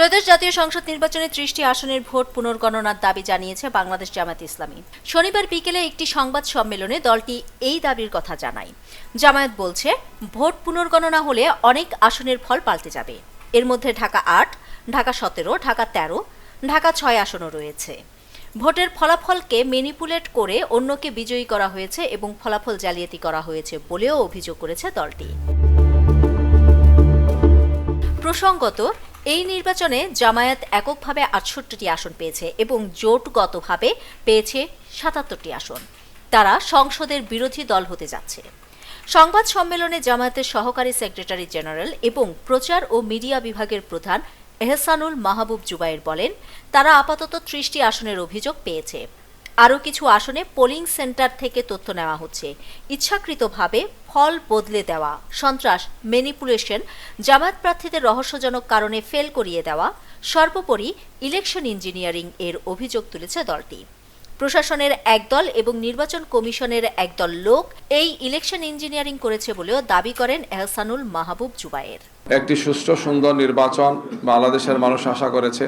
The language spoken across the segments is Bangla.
ত্রয়োদশ জাতীয় সংসদ নির্বাচনে ত্রিশটি আসনের ভোট পুনর্গণনার দাবি জানিয়েছে বাংলাদেশ জামায়াত ইসলামী। শনিবার বিকেলে একটি সংবাদ সম্মেলনে দলটি এই দাবির কথা জানায়। জামায়াত বলছে, ভোট পুনর্গণনা হলে অনেক আসনের ফল পাল্টে যাবে। এর মধ্যে ঢাকা আট, ঢাকা সতেরো, ঢাকা তেরো, ঢাকা ছয় আসনও রয়েছে। ভোটের ফলাফলকে ম্যানিপুলেট করে অন্যকে বিজয়ী করা হয়েছে এবং ফলাফল জালিয়াতি করা হয়েছে বলেও অভিযোগ করেছে দলটি। প্রসঙ্গত এই নির্বাচনে জামায়াত এককভাবে আটষট্টিটি আসন পেয়েছে এবং জোটগতভাবে পেয়েছে সাতাত্তরটি আসন। তারা সংসদের বিরোধী দল হতে যাচ্ছে। সংবাদ সম্মেলনে জামায়াতের সহকারী সেক্রেটারি জেনারেল এবং প্রচার ও মিডিয়া বিভাগের প্রধান এহসানুল মাহবুব জুবাইর বলেন, তারা আপাতত ত্রিশটি আসনের অভিযোগ পেয়েছে। আরও কিছু আসনে পোলিং সেন্টার থেকে তথ্য নেওয়া হচ্ছে। ইচ্ছাকৃতভাবে ফল বদলে দেওয়া, সন্ত্রাস ম্যানিপুলেশন জামায়াত প্রার্থীদের রহস্যজনক কারণে ফেল করিয়ে দেওয়া, সর্বোপরি ইলেকশন ইঞ্জিনিয়ারিং এর অভিযোগ তুলেছে দলটি। প্রশাসনের একদল এবং নির্বাচন কমিশনের একদল লোক এই ইলেকশন ইঞ্জিনিয়ারিং করেছে বলেও দাবি করেন এহসানুল মাহবুব জুবায়ের। একটি সুষ্ঠু, সুন্দর নির্বাচন বাংলাদেশের মানুষ আশা করেছে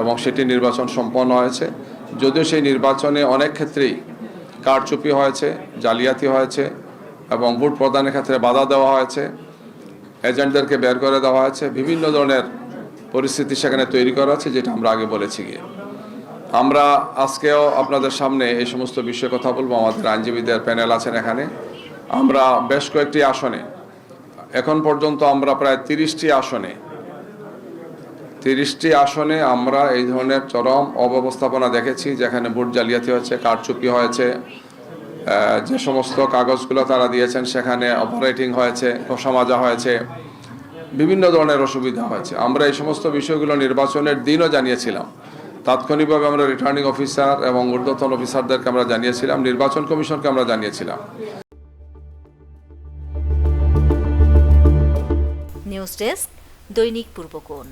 এবং সেটি নির্বাচন সম্পন্ন হয়েছে। যদিও সেই নির্বাচনে অনেক ক্ষেত্রেই কারচুপি হয়েছে, জালিয়াতি হয়েছে এবং ভোট প্রদানের ক্ষেত্রে বাধা দেওয়া হয়েছে, এজেন্টদেরকে বের করে দেওয়া হয়েছে, বিভিন্ন ধরনের পরিস্থিতি সেখানে তৈরি করা হয়েছে, যেটা আমরা আগে বলেছি গিয়ে। আমরা আজকেও আপনাদের সামনে এই সমস্ত বিষয়ে কথা বলব, আমাদের আইনজীবীদের প্যানেল আছেন এখানে। আমরা বেশ কয়েকটি আসনে, এখন পর্যন্ত আমরা প্রায় তিরিশটি আসনে তিরিশটি আসনে আমরা এই ধরনের চরম অব্যবস্থাপনা দেখেছি, যেখানে ভোট জালিয়াতি হয়েছে, কারচুপি হয়েছে যে সমস্ত কাগজগুলো তারা দিয়েছেন, সেখানে অপারেটিং হয়েছে মাজা হয়েছে, বিভিন্ন ধরনের অসুবিধা হয়েছে। আমরা এই সমস্ত বিষয়গুলো নির্বাচনের দিনও জানিয়েছিলাম। তাৎক্ষণিকভাবে আমরা রিটার্নিং অফিসার এবং ঊর্ধ্বতন অফিসারদেরকে আমরা জানিয়েছিলাম, নির্বাচন কমিশনকে আমরা জানিয়েছিলাম। নিউজ ডেস্ক, দৈনিক পূর্বকোণ।